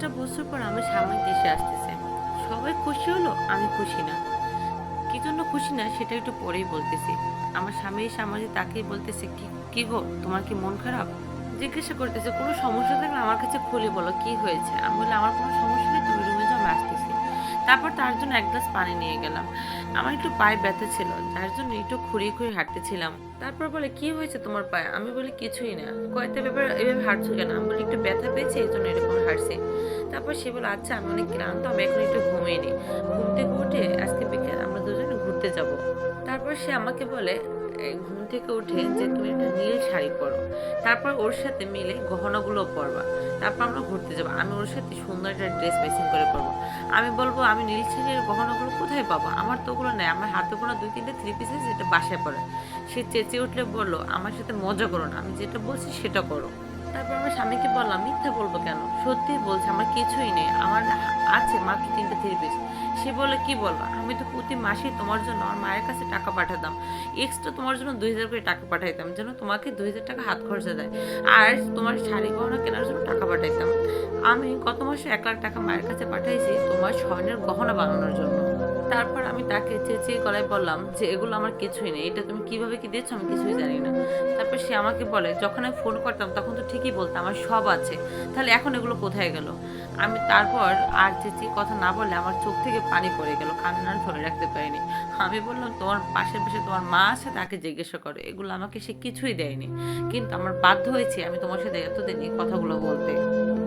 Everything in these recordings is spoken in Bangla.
পাঁচটা বছর পর আমার স্বামী দেশে আসতেছে। সবাই খুশি হলো, আমি খুশি না। কি জন্য খুশি না, সেটা একটু পরেই বলতেছি। আমার স্বামী এসে তাকেই বলতেছে, কি কি গো, তোমার কি মন খারাপ? জিজ্ঞাসা করতেছে, কোনো সমস্যা থাকলে আমার কাছে খুলে বলো, কি হয়েছে? আমি বললাম, আমার কোনো তারপর তার জন্য এক গ্লাস পানি নিয়ে গেলাম। আমার একটু পায়ে ব্যথা ছিল, যার জন্য একটু খুঁড়িয়ে খুঁড়িয়ে হাঁটতেছিলাম। তারপর বলে, কি হয়েছে তোমার পায়ে? আমি বলি, কিছুই না। কয়েকটা ব্যাপার এভাবে হাঁটছো কেন? আমি বলি, একটু ব্যথা পেয়েছে, এই জন্য এরকম হাঁটছে। তারপর সে বলে আচ্ছা আমি অনেক ক্লান্ত, আমি এখন একটু ঘুমিয়ে নিই ঘুম থেকে উঠে আজকে বিকেল, আমরা দুজনে ঘুরতে যাব। তারপর সে আমাকে বলে ঘুম থেকে উঠে যে তুমি একটা নীল শাড়ি পরো। তারপর ওর সাথে মিলে গহনাগুলো পরবা। তারপর আমরা ঘুরতে যাব। আমি ওর সাথে সুন্দর একটা ড্রেস মেসিং করে পরবো। আমি বলব, আমি নীল ছেলের গহনাগুলো কোথায় পাবো? আমার তো ওগুলো নেই। আমার হাতে কোনো দুই, তিনটে থ্রি পিস আছে যেটা বাসায় পড়ে সে চেঁচে উঠলে বলল, আমার সাথে মজা করো না। আমি যেটা বলছি সেটা করো। তারপর আমার স্বামীকে বললাম, মিথ্যা বলব কেন? সত্যি বলছে, আমার কিছুই নেই। আমার আছে মাত্র তিনটে থ্রি পিস সে বলে, কি বলব? আমি তো প্রতি মাসে তোমার জন্য আমার মায়ের কাছে টাকা পাঠাতাম। এক্সট্রা তোমার জন্য দুই হাজার করে টাকা পাঠাইতাম, যেন তোমাকে দুই হাজার টাকা হাত খরচা দেয়। আর তোমার শাড়ি গহনা কেনার জন্য টাকা পাঠাইতাম। আমি গত মাসে এক লাখ টাকা মায়ের কাছে পাঠাইছি তোমার স্বর্ণের গহনা বানানোর জন্য। তারপর আমি তাকে চেঁচিয়ে গলায় বললাম যে, এগুলো আমার কিছুই নেই। এটা তুমি কীভাবে কি দিচ্ছ আমি কিছুই জানি না। তারপর সে আমাকে বলে, যখন আমি ফোন করতাম তখন তো ঠিকই বলতাম আমার সব আছে। তাহলে এখন এগুলো কোথায় গেল? আমি তারপর আর চেঁচিয়ে কথা না বলে আমার চোখ থেকে পানি পড়ে গেল, কান্নার ধরে রাখতে পারিনি। আমি বললাম, তোমার পাশে পাশে তোমার মা আছে, তাকে জিজ্ঞাসা করো। এগুলো আমাকে সে কিছুই দেয়নি। কিন্তু আমার বাধ্য হয়েছে আমি তোমার সাথে এতদিন এই কথাগুলো বলতে।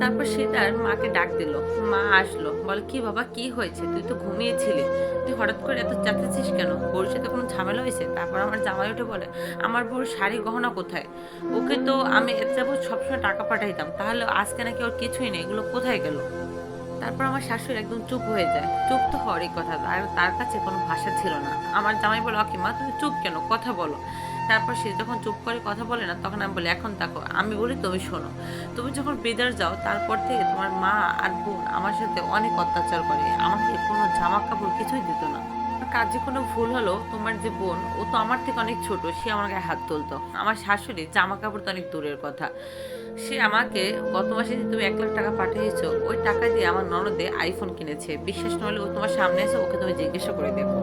তারপর সে তার মাকে ডাক দিল। মা আসলো। বল, কি বাবা, কি হয়েছে? তুই তো ঘুমিয়েছিলি। তুই হঠাৎ করে এত চাচ্ছিস কেন? বউর সাথে কোনো ঝামেলা হয়েছে? তারপর আমার জামাই উঠে বলে, আমার বউর শাড়ি গহনা কোথায়? ওকে তো আমি এর যাব সবসময় টাকা পাঠাইতাম। তাহলে আজকে নাকি ওর কিছুই নেই। এগুলো কোথায় গেল? তারপর আমার শাশুড়ি একদম চুপ হয়ে যায়। চুপ তো হওয়ারই কথা, আর তার কাছে কোনো ভাষা ছিল না। আমার জামাই বলে, ওকে মা, তুমি চুপ কেন? কথা বলো। তারপর সে যখন চুপ করে কথা বলে না, তখন আমি বলি, এখন তাকো আমি বলি, তুমি শোনো। তুমি যখন বেদার যাও, তারপর থেকে তোমার মা আর বোন আমার সাথে অনেক অত্যাচার করে। আমাকে কোনো জামা কাপড় কিছুই দিত না। কাজে কোনো ভুল হলো, তোমার যে বোন, ও তো আমার থেকে অনেক ছোট, সে আমার গায়ে হাত তুলতো। আমার শাশুড়ি জামা কাপড় তো অনেক দূরের কথা। সে আমাকে গত মাসে যে তুমি এক লাখ টাকা পাঠিয়েছো, ওই টাকা দিয়ে আমার ননদে আইফোন কিনেছে। বিশ্বাস নহলে ও তোমার সামনে এসে ওকে তুমি জিজ্ঞাসা করে দেখো।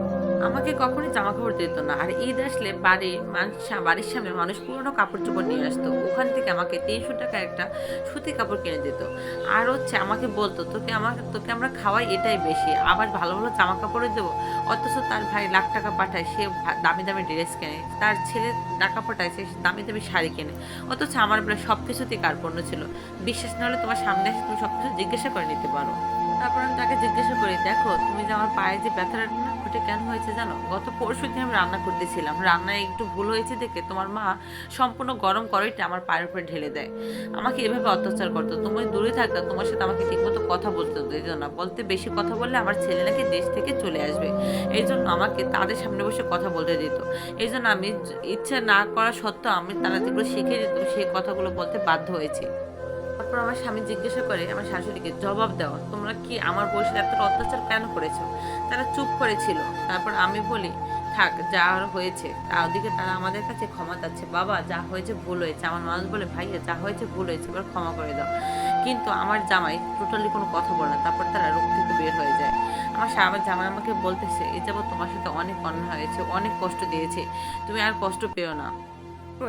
আমাকে কখনোই জামা কাপড় দিত না। আর ঈদ আসলে বাড়ির মানুষ বাড়ির সামনে মানুষ পুরনো কাপড় চোপড় নিয়ে আসতো। ওখান থেকে আমাকে তিনশো টাকা একটা সুতি কাপড় কিনে দিত। আর হচ্ছে আমাকে বলতো, তোকে আমাকে তোকে আমরা খাওয়াই এটাই বেশি। আবার ভালো ভালো জামা কাপড়ে দেবো। অথচ তার ভাই লাখ টাকা পাঠায়, সে দামি দামি ড্রেস কেনে। তার ছেলে টাকা পাঠায়, সে দামি দামি শাড়ি কেনে। অথচ আমার বেলা সব কিছুতেই কার্পণ্য ছিল। বিশ্বাস না হলে তোমার সামনে এসে তুমি সব কিছু জিজ্ঞাসা করে নিতে পারো। তারপর আমি তাকে জিজ্ঞাসা করি, দেখো, তুমি যে আমার পায়ে যে ব্যথাটা ওটা কেন হয়েছে জানো? গত পরশু দিন আমি রান্না করতেছিলাম। রান্নায় একটু ভুল হয়েছে দেখে তোমার মা সম্পূর্ণ গরম কড়াইটা আমার পায়ের উপরে ঢেলে দেয়। আমাকে এভাবে অত্যাচার করতো। তুমি দূরে থাকতো, তোমার সাথে আমাকে ঠিকমতো কথা বলতে দিত না। বলতে বেশি কথা বললে আমার ছেলে নাকি দেশ থেকে চলে আসবে। এই জন্য আমাকে তাদের সামনে বসে কথা বলতে দিত। এই জন্য আমি ইচ্ছা না করা সত্ত্বেও আমি তারা যেগুলো শিখে দিত সেই কথাগুলো বলতে বাধ্য হয়েছি। তারপর আমার স্বামী জিজ্ঞাসা করে আমার শাশুড়িকে, জবাব দেওয়া তোমরা কি আমার বয়সে এতটা অত্যাচার কেন করেছ? তারা চুপ করেছিল তারপর আমি বলি, থাক, যা হয়েছে, তা ওদিকে তারা আমাদের কাছে ক্ষমা চাচ্ছে। বাবা, যা হয়েছে ভুল হয়েছে। আমার মানুষ বলে, ভাইয়া, যা হয়েছে ভুল হয়েছে, এবার ক্ষমা করে দাও। কিন্তু আমার জামাই টোটালি কোনো কথা বলে না। তারপর তারা রোগ থেকে বের হয়ে যায়। আমার আমার জামাই আমাকে বলতেছে এই যাব তোমার সাথে অনেক অন্যায় হয়েছে, অনেক কষ্ট দিয়েছে। তুমি আর কষ্ট পেও না।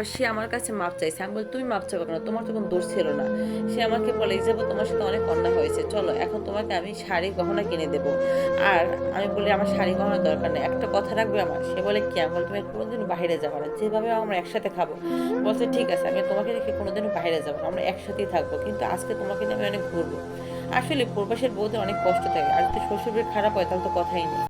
সে আমার কাছে মাপ চাইছে। আমি বলি, তুমি মাপ চাবো কেন? তোমার তো কোনো দোষ ছিল না। সে আমাকে বলে যাব তোমার সাথে অনেক অন্যায় হয়েছে। চলো, এখন তোমাকে আমি শাড়ি গহনা কিনে দেবো। আর আমি বলি, আমার শাড়ি গহনার দরকার নেই। একটা কথা রাখবে আমার? সে বলে, কি? আমি বলি তুমি কোনোদিন বাইরে যাব না। যেভাবে আমরা একসাথে খাব। বলছে, ঠিক আছে, আমি তোমাকে রেখে কোনোদিনও বাইরে যাব না। আমরা একসাথেই থাকব। কিন্তু আজকে তোমাকে নিয়ে আমি অনেক ঘুরবো। আসলে প্রবাসের বউদের অনেক কষ্ট থাকে। আর যদি শ্বশুরের খারাপ হয়, তাহলে তো কথাই নেই।